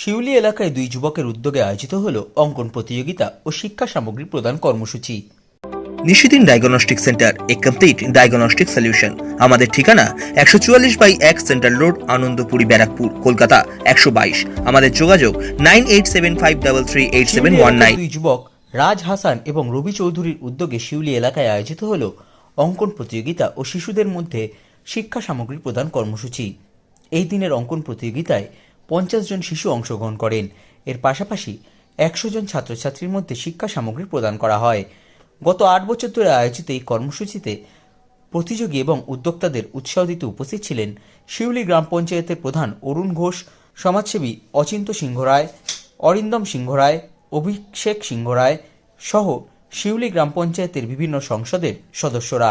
শিউলি এলাকায় দুই যুবকের উদ্যোগে আয়োজিত হল অঙ্কন প্রতিযোগিতা ও শিক্ষা সামগ্রী প্রদান কর্মসূচি। নিশিদিন ডায়াগনস্টিক সেন্টার এ কমপ্লিট ডায়াগনস্টিক সলিউশন। আমাদের ঠিকানা একশো চুয়াল্লিশ বাই এক সেন্ট্রাল রোড আনন্দপুরি ব্যারাকপুর কলকাতা একশো বাইশ। আমাদের যোগাযোগ nine eight seven five double three eight seven one nine. দুই যুবক রাজ হাসান এবং রবি চৌধুরীর উদ্যোগে শিউলি এলাকায় আয়োজিত হল অঙ্কন প্রতিযোগিতা ও শিশুদের মধ্যে শিক্ষা সামগ্রী প্রদান কর্মসূচি। এই দিনের অঙ্কন প্রতিযোগিতায় পঞ্চাশ জন শিশু অংশগ্রহণ করেন। এর পাশাপাশি একশো জন ছাত্রছাত্রীর মধ্যে শিক্ষা সামগ্রী প্রদান করা হয়। গত আট বছর ধরে আয়োজিত এই কর্মসূচিতে প্রতিযোগী এবং উদ্যোক্তাদের উৎসাহ দিতে উপস্থিত ছিলেন শিউলি গ্রাম পঞ্চায়েতের প্রধান অরুণ ঘোষ, সমাজসেবী অচিন্ত সিংহ রায়, অরিন্দম সিংহ রায়, অভিষেক সিংহ রায় সহ শিউলি গ্রাম পঞ্চায়েতের বিভিন্ন সংসদের সদস্যরা।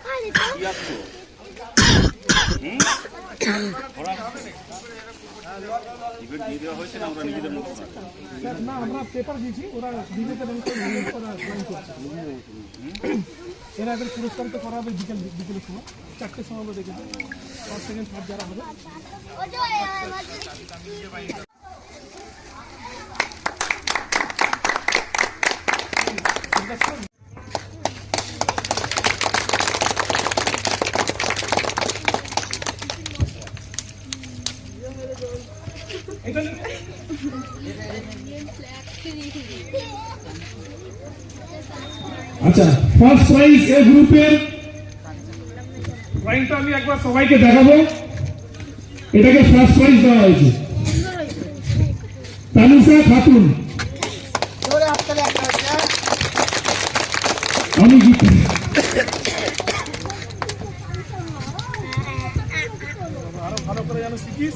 আমরা পেপার দিয়েছি ওরা করছে এরা এদের পুরস্কারিত করা হবে বিকেল বিকেলের সময় চারটের সময় আমরা দেখেছি ফার্স্ট সেকেন্ড থার্ড যারা হবে আচ্ছা ফার্স্ট প্রাইজ এ গ্রুপের ড্রয়িংটা আমি একবার সবাইকে দেখাবো। এটাকে ফার্স্ট প্রাইজ দেওয়া হয়েছে। তানুসা খাতুন। আমি জিতি আরও ভালো করে যেন শিখিস।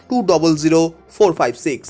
two double zero four five six